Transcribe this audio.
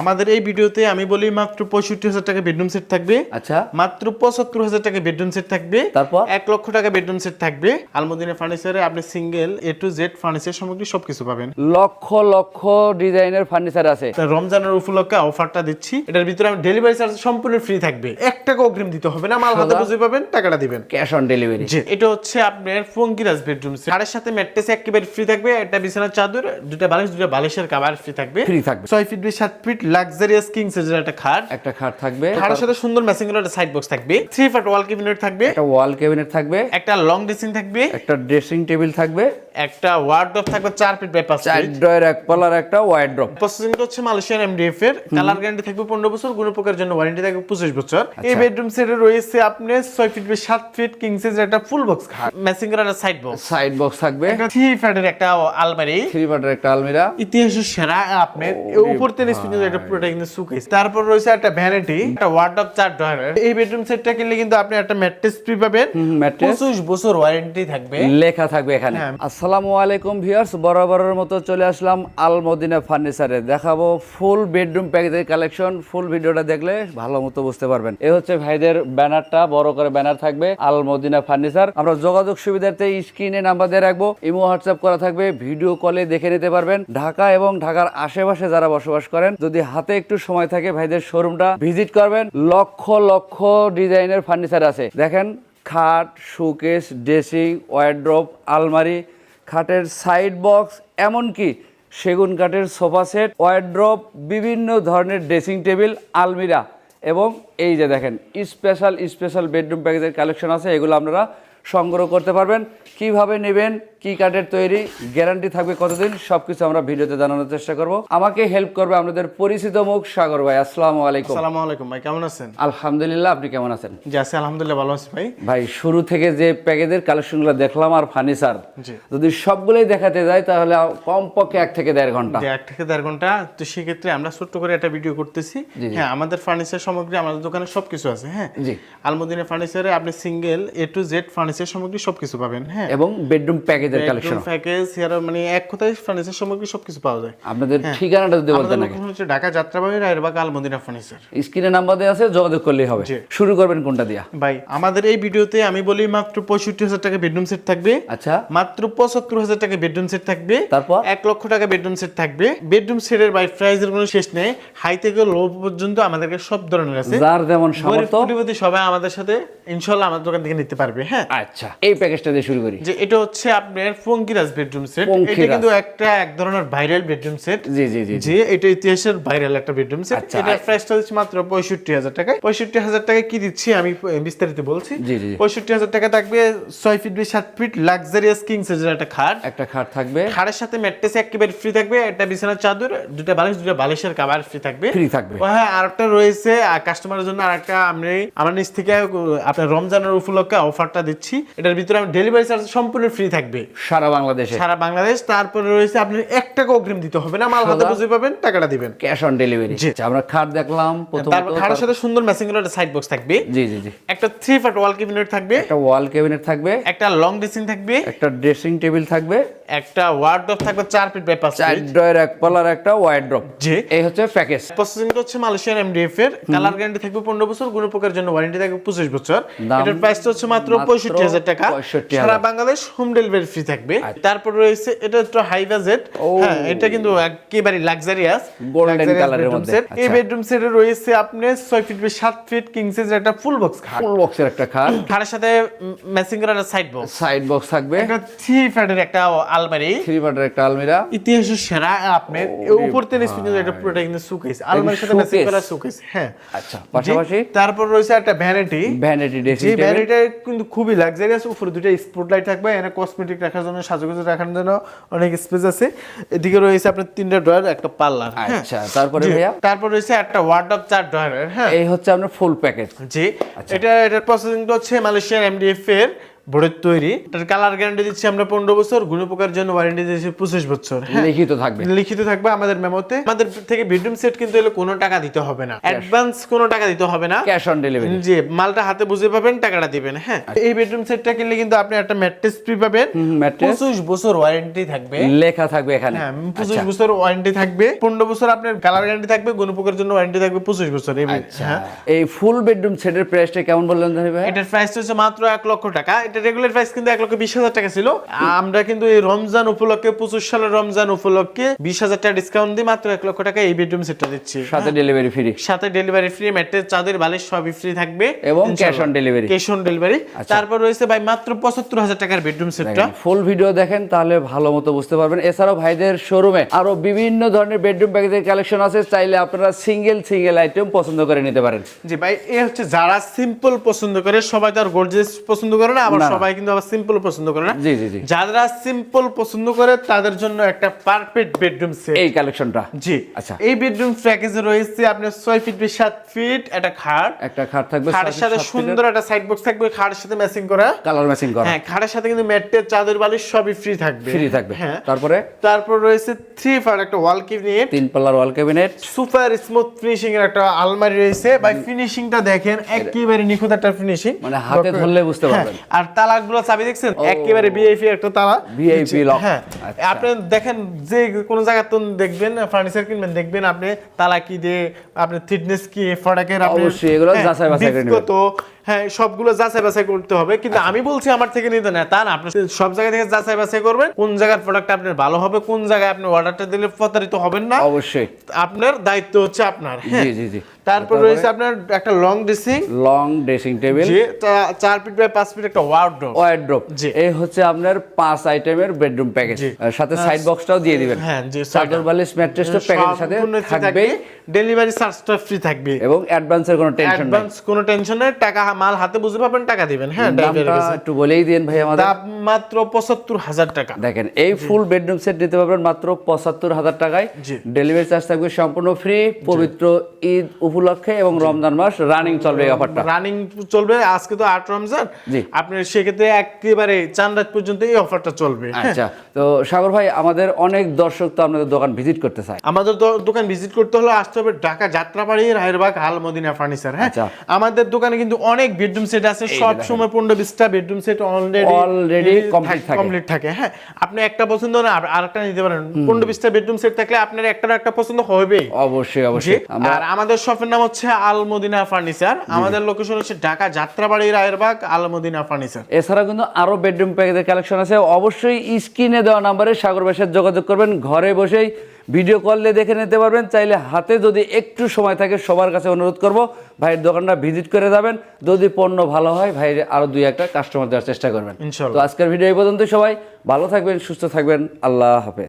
আমাদের এই ভিডিওতে আমি বলি মাত্র পঁয়ষট্টি হাজার টাকা বেডরুম সেট থাকবে। আচ্ছা। মাত্র পঁচাত্তর হাজার টাকা বেডরুম সেট থাকবে। তারপর? এক লক্ষ টাকা বেডরুম সেট থাকবে। আলমদিনা ফার্নিচারে আপনি single A to Z furniture সামগ্রী সবকিছু পাবেন। লক্ষ লক্ষ ডিজাইনের ফার্নিচার আছে। রমজানের উপলক্ষে অফারটা দিচ্ছি। এটার ভিতরে আমি ডেলিভারি চার্জ সম্পূর্ণ ফ্রি থাকবে। এক টাকা অগ্রিম দিতে হবে না মাল হাতে বুঝে পাবেন টাকাটা দিবেন। ক্যাশ অন ডেলিভারি জি এটা হচ্ছে আপনার ফঙ্কিরাজ বেডরুম সেট তার সাথে ম্যাট্রেস একেবারে ফ্রি থাকবে একটা বিছানার চাদর দুটা বালিশ দুটা বালিশের কভার ফ্রি থাকবে। ফ্রি থাকবে। ছয় ফিট সাত ফিট লাক্সারিয়াস কিং সাইজের একটা খাট একটা খাট থাকবে। খাটের সাথে সুন্দর ম্যাচিং করে একটা সাইড বক্স থাকবে। থ্রি ফাট ওয়াল ক্যাবিনেট থাকবে। একটা ওয়াল ক্যাবিনেট থাকবে। একটা লং ড্রেসিং থাকবে। একটা ড্রেসিং টেবিল থাকবে। একটা ওয়ার্ডরোব থাকবে চার ফিট বাই পাঁচ চার ফিট ড্রয়ের এক পাল্লার একটা ওয়াইড্রপ প্রসেসিংটা হচ্ছে মালয়েশিয়ান এমডিএফ এর। কালার গ্যারান্টি থাকবে পনেরো বছর গুণপোকার জন্য ওয়ারেন্টি থাকবে পঁচিশ বছর। আচ্ছা। এই বেডরুম সেটে রয়েছে আপনার ছয় ফিট বাই সাত ফিট কিং সাইজের একটা ফুল বক্স খাট। ম্যাচিং করা একটা সাইড বক্স সাইড বক্স থাকবে। একটা থ্রি ফ্যাটের একটা আলমারি। থ্রি পার্টের একটা আলমিরা। ইতিহাসের সেরা আপনার উপর থেকে কিন্তু এটা পুরোটা কিন্তু সুকেস তারপর রয়েছে একটা ভ্যানিটি একটা ওয়ার্ডরোব চার ডয়ারের এই বেডরুম সেটটা কিনলে কিন্তু আপনি একটা ম্যাট্রেস ফ্রি পাবেন। ম্যাট্রেস বছর ওয়ারেন্টি থাকবে। লেখা থাকবে এখানে। হ্যাঁ। আসসালামু আলাইকুম ভিউয়ার্স বরাবরের মতো চলে আসলাম আল মদিনা ফার্নিচারে দেখাবো ফুল বেডরুম প্যাকেজের কালেকশন ফুল ভিডিওটা দেখলে ভালো মতো বুঝতে পারবেন। এ হচ্ছে ভাইদের ব্যানারটা বড় করে ব্যানার থাকবে আল মদিনা ফার্নিচার আমরা যোগাযোগ সুবিধার্থে স্ক্রিনে নাম্বার দিয়ে রাখব ইমো হোয়াটসঅ্যাপ করা থাকবে ভিডিও কলে দেখে নিতে পারবেন। ঢাকা এবং ঢাকার আশেপাশে যারা বসবাস করেন যদি হাতে একটু সময় থাকে, ভাইদের শোরুমটা ভিজিট করবেন। লক্ষ লক্ষ ডিজাইনের ফার্নিচার আছে। দেখেন, খাট শোকেস ড্রেসিং ওয়ারড্রপ আলমারি, খাটের সাইড বক্স এমনকি সেগুন কাঠের সোফা সেট ওয়ারড্রপ বিভিন্ন ধরনের ড্রেসিং টেবিল আলমিরা এবং এই যে দেখেন স্পেশাল স্পেশাল বেডরুম প্যাকেজের কালেকশন আছে। এগুলো আপনারা সংগ্রহ করতে পারবেন। কীভাবে নেবেন? কি কাঠের তৈরি গ্যারান্টি থাকবে কতদিন সবকিছু আমরা ভিডিওতে জানানোর চেষ্টা করব। আমাকে হেল্প করবে আমাদের পরিচিত মুখ সাগর ভাই আসসালামু আলাইকুম। আসসালামু আলাইকুম ভাই কেমন আছেন? আলহামদুলিল্লাহ আপনি কেমন আছেন? জি আছি আলহামদুলিল্লাহ ভালো আছি ভাই। ভাই শুরু থেকে যে প্যাকেজের কালেকশনগুলো দেখলাম আর ফার্নিচার যদি সবগুলোই দেখাতে যাই তাহলে কমপক্ষে এক থেকে দেড় ঘণ্টা। এক থেকে দেড় ঘণ্টা। তো সেক্ষেত্রে আমরা ছোট্ট করে একটা ভিডিও করতেছি। হ্যাঁ আমাদের ফার্নিচার সামগ্রী আমাদের দোকানে সবকিছু আছে হ্যাঁ? জি। আলমদিনা ফার্নিচারে আপনি single A to Z furniture সামগ্রী সবকিছু পাবেন হ্যাঁ? এবং বেডরুম প্যাকেজের কালেকশন প্যাকেজ মানে এক কথায় ফার্নিচার সামগ্রী সবকিছু পাওয়া যায়। আপনাদের ঠিকানাটা যদি বলতেন নাকি হচ্ছে ঢাকা যাত্রাবাড়ি রায়েরবাগ আলমদিনা ফার্নিচার স্ক্রিনে নাম্বার দেওয়া আছে যোগাযোগ করলেই হবে। শুরু করবেন কোনটা দিয়া? ভাই আমাদের এই ভিডিওতে আমি বলি মাত্র পঁয়ষট্টি হাজার টাকা বেডরুম সেট থাকবে। আচ্ছা। মাত্র পঁচাত্তর হাজার টাকা বেডরুম সেট থাকবে। তারপর? এক লক্ষ টাকা বেডরুম সেট থাকবে। বেডরুম সেটের বাই কোনো শেষ নেই। হাই থেকে লো পর্যন্ত আমাদেরকে সব ধরনের আছে। যার যেমন সামর্থ্য। সবাই আমাদের সাথে ইনশাল্লাহ আমাদের দোকান থেকে নিতে পারবে হ্যাঁ। আচ্ছা এই প্যাকেজটা দিয়ে শুরু করি। যে এটা হচ্ছে বেডরুম সেট এটা কিন্তু একটা এক ধরনের ভাইরাল বেডরুম সেট জি জি জি এটা ইতিহাসের ভাইরাল একটা বেডরুম সেট এটা প্রাইসটা হচ্ছে মাত্র পঁয়ষট্টি হাজার টাকায়। পঁয়ষট্টি হাজার টাকায় কি দিচ্ছি আমি বিস্তারিত বলছি। জি, জি, জি। পঁয়ষট্টি হাজার টাকা থাকবে ছয় ফিট বাই সাত ফিট লাক্সারিয়াস কিং সাইজের একটা খাট। একটা খাট থাকবে। খাটের সাথে ম্যাট্রেস একেবারে ফ্রি থাকবে একটা বিছানার চাদর দুটা বালিশ দুটা বালিশের কভার ফ্রি থাকবে। ফ্রি থাকবে। হ্যাঁ আরেকটা রয়েছে কাস্টমারের জন্য আরেকটা আমি আমার নিচ থেকে আপনার রমজানের উপলক্ষে অফারটা দিচ্ছি। এটার ভিতরে আমি ডেলিভারি চার্জ সম্পূর্ণ ফ্রি থাকবে। সারা বাংলাদেশে। সারা বাংলাদেশ তারপরে রয়েছে আপনি এক টাকা অগ্রিম দিতে হবে না মাল হাতে বুঝে পাবেন টাকাটা দিবেন। ক্যাশ অন ডেলিভারি জি। আমরা খাট দেখলাম প্রথমত তারপর খাটের সাথে সুন্দর ম্যাচিং করে একটা সাইড বক্স থাকবে। জি জি জি। একটা থ্রি ফাট ওয়াল ক্যাবিনেট থাকবে। একটা ওয়াল ক্যাবিনেট থাকবে। একটা লং ড্রেসিং থাকবে। একটা ড্রেসিং টেবিল থাকবে। একটা ওয়ার্ডরোব থাকবে চার ফিট বাই পাঁচ ফিট ড্রয়ের এক পাল্লার একটা ওয়াইড্রপ জি। এই হচ্ছে প্যাকেজ প্রসেসিংটা হচ্ছে মালয়েশিয়ান এমডিএফ এর। কালার গ্যারান্টি থাকবে পনেরো বছর গুণপোকার জন্য ওয়ারেন্টি থাকবে পঁচিশ বছর। দাম এটার প্রাইসটা হচ্ছে মাত্র মাত্র পঁয়ষট্টি হাজার টাকা। সারা বাংলাদেশ হোম ডেলিভারি ফ্রি থাকবে। তারপর রয়েছে এটা একটু হাই বাজেট হ্যাঁ এটা কিন্তু একেবারে লাক্সারিয়াস colour এর মধ্যে। এই আচ্ছা। বেডরুম সেটে রয়েছে আপনার ছয় ফিট বাই সাত ফিট কিং সাইজের একটা ফুল বক্স খাট। ফুল বক্সের একটা খাট। খাটের সাথে ম্যাচিং করা একটা সাইড বক্স সাইড বক্স থাকবে। একটা থ্রি ফ্যাটের একটা আলমারি। থ্রি পার্টের একটা আলমিরা। ইতিহাসের সেরা আপনার। ওরে উপর থেকে পর্যন্ত এটা পুরোটা কিন্তু সুকেস আলমারির সাথে ম্যাচিং করা সুকেস হ্যাঁ। আচ্ছা পাশাপাশি? তারপর রয়েছে একটা ভ্যানিটি ভ্যানিটি টেবিল ভ্যানিটা কিন্তু খুবই লাক্সারিয়াস উপরে দুটো স্পট লাইট থাকবে এখানে কসমেটিক রাখার জন্য সাজগোজ রাখার জন্য অনেক স্পেস আছে। এদিকে রয়েছে আপনার তিনটা ড্রয়ার একটা পার্লার আচ্ছা তারপরে ভাইয়া? তারপর রয়েছে একটা ওয়ার্ডরোব চার ড্রয়ার হ্যাঁ। এই হচ্ছে আপনার ফুল প্যাকেজ জি। এটা এটার প্রসেসিংটা হচ্ছে মালয়েশিয়ার এমডিএফ এর। বোর্ডের তৈরি। এটার কালার গ্যারান্টি দিচ্ছি আমরা পনেরো বছর গুণপোকার জন্য ওয়ারেন্টি দিচ্ছি পঁচিশ বছর হ্যাঁ? লিখিত থাকবে। লিখিত থাকবে আমাদের মেমোতে আমাদের থেকে বেডরুম সেট কিন্তু এলে কোনো টাকা দিতে হবে না। অ্যাডভান্স কোনো টাকা দিতে হবে না। ক্যাশ অন ডেলিভারি যে মালটা হাতে বুঝে পাবেন টাকাটা দিবেন হ্যাঁ? এই বেডরুম সেটটা কিনলে কিন্তু আপনি একটা ম্যাট্রেস ফ্রি পাবেন। পঁচিশ বছর ওয়ারেন্টি থাকবে। লেখা থাকবে এখানে। হ্যাঁ পঁচিশ বছর ওয়ারেন্টি থাকবে। পনেরো বছর আপনার কালার গ্যারান্টি থাকবে গুণপোকার জন্য ওয়ারেন্টি থাকবে পঁচিশ বছর এই হ্যাঁ? এই ফুল বেডরুম সেটের প্রাইসটা কেমন বললেন ভাই? এটার প্রাইস হচ্ছে মাত্র এক লক্ষ টাকা। এটা রেগুলার প্রাইস কিন্তু এক লক্ষ বিশ হাজার টাকা ছিল। আমরা কিন্তু এই রমজান উপলক্ষে পঁচিশ সালের রমজান উপলক্ষে বিশ হাজার টাকা ডিসকাউন্ট দিয়ে মাত্র এক লক্ষ টাকা এই বেডরুম সেটটা দিচ্ছি। সাথে ডেলিভারি ফ্রি সাথে ডেলিভারি ফ্রি ম্যাট্রেস চাঁদের বালিশ সবই ফ্রি থাকবে। এবং cash on delivery cash on delivery তারপর রয়েছে ভাই মাত্র পঁচাত্তর হাজার টাকার বেডরুম সেটটা ফুল ভিডিও দেখেন তাহলে ভালো মতো বুঝতে পারবেন। এছাড়াও ভাইদের শোরুমে আরও বিভিন্ন ধরনের বেডরুম প্যাকেজের কালেকশন আছে। চাইলে আপনারা সিঙ্গেল সিঙ্গেল আইটেম পছন্দ করে নিতে পারেন। জি ভাই এ হচ্ছে যারা সিম্পল পছন্দ করে সবাই তো আর গর্জিয়াস পছন্দ করে না আবার না। সবাই কিন্তু আবার সিম্পল পছন্দ করে না। জি জি জি। যারা সিম্পল পছন্দ করে তাদের জন্য একটা পারফেক্ট বেডরুম সেট এই কালেকশনটা জি। আচ্ছা। এই বেডরুম প্যাকেজে রয়েছে আপনার ছয় ফিট বাই সাত ফিট একটা খাট। একটা খাট থাকবে খাটের সাথে সুন্দর একটা সাইড বক্স থাকবে খাটের সাথে ম্যাচিং করা। কালার ম্যাচিং করা। হ্যাঁ খাটের সাথে কিন্তু ম্যাটের চাদর বালিশ সবই ফ্রি থাকবে। ফ্রি থাকবে। হ্যাঁ। তারপরে? তারপর রয়েছে থ্রি ফার একটা ওয়াল কিনিয়ে তিন পাল্লার wall cabinet super smooth finishing এর একটা আলমারি রয়েছে। ভাই ফিনিশিংটা দেখেন একেবারে নিখুঁত একটা ফিনিশিং মানে হাতে ধরলে বুঝতে পারবেন। আর তালাগুলো চাবি দেখছেন? একেবারে ভিআইপি একটা তালা। VIP lock. হ্যাঁ। আচ্ছা। আপনি দেখেন যে কোন জায়গা তো দেখবেন ফার্নিচার কিনবেন দেখবেন আপনি তালা কি দিয়ে আপনি ফিটনেস কি ফটাকের আপনি অবশ্যই এগুলো হ্যাঁ, যাচাই বাছাই করে নেবেন। হ্যাঁ সবগুলো যাচাই বাছাই করতে হবে। কিন্তু আমি বলছি আমার থেকে নিতে না তা না আপনি সব জায়গা থেকে যাচাই বাছাই করবেন। কোন জায়গার প্রোডাক্ট আপনার ভালো হবে কোন জায়গায় আপনি অর্ডারটা দিলে প্রতারিত হবেন না। অবশ্যই। আপনার দায়িত্ব হচ্ছে আপনার হ্যাঁ। জি জি জি। তারপর রয়েছে আপনার একটা long dressing long dressing table চার ফিট বাই পাঁচ ফিট একটা ওয়ার্ড্রপ জি। এই হচ্ছে আপনার পাঁচ আইটেমের বেডরুম প্যাকেজ। সাথে সাইড বক্সটাও দিয়ে দিবেন। হ্যাঁ জি চাদর বালিশ ম্যাট্রেস তো প্যাকেজের সাথে থাকবে। ডেলিভারি চার্জটা ফ্রি থাকবে। এবং অ্যাডভান্সের কোনো টেনশন নেই। অ্যাডভান্স কোনো টেনশন নেই। টাকা মাল হাতে বুঝে পাবেন টাকা দিবেন। হ্যাঁ ড্রাইভারের কাছে। একটু বলেই দিন ভাই আমাদের। দাম মাত্র পঁচাত্তর হাজার টাকা। দেখেন এই ফুল বেডরুম সেট নিতে পারবেন মাত্র পঁচাত্তর হাজার টাকায়। ডেলিভারি চার্জ থাকবে সম্পূর্ণ ফ্রি পবিত্র ঈদ উপলক্ষে এবং রমজান মাস রানিং চলবে এই অফারটা রানিং চলবে আজকে তো আট রমজান। জি। আপনার সেক্ষেত্রে একেবারে চান রাত পর্যন্ত এই অফারটা চলবে। হ্যাঁ। আচ্ছা তো সাগর ভাই আমাদের অনেক দর্শক তো আপনাদের দোকান ভিজিট করতে চায়। আমাদের দোকান ভিজিট করতে হলে আসতে হবে ঢাকা যাত্রাবাড়ি রায়েরবাগ হাল মদিনা ফার্নিচার হ্যাঁ। আচ্ছা। আমাদের দোকানে কিন্তু অনেক বেডরুম সেট আছে সব সময় পনেরো বিশটা বেডরুম সেট অলরেডি থাকে। কমপ্লিট থাকে। হ্যাঁ। আপনি একটা পছন্দ না আর আরেকটা নিতে পারেন। পনেরো বিশটা বেডরুম সেট থাকলে আপনার একটা না একটা পছন্দ হবেই। অবশ্যই অবশ্যই। আর আমাদের শপের নাম হচ্ছে আল মদিনা ফার্নিচার আমাদের লোকেশন হচ্ছে ঢাকা যাত্রাবাড়ি রায়েরবাগ আল মদিনা ফার্নিচার। এছাড়া কিন্তু আরও বেডরুম প্যাকেজের কালেকশন আছে। অবশ্যই স্ক্রিনে দেওয়া নাম্বারে সাগর যোগাযোগ করবেন। ঘরে বসেই ভিডিও কল দিয়ে দেখে নিতে পারবেন। চাইলে হাতে যদি একটু সময় থাকে সবার কাছে অনুরোধ করব ভাইয়ের দোকানটা ভিজিট করে যাবেন। যদি পণ্য ভালো হয় ভাইয়ের আরও দুই একটা কাস্টমার দেওয়ার চেষ্টা করবেন। তো আজকের ভিডিও এই পর্যন্ত সবাই। ভালো থাকবেন সুস্থ থাকবেন। আল্লাহ হাফেজ।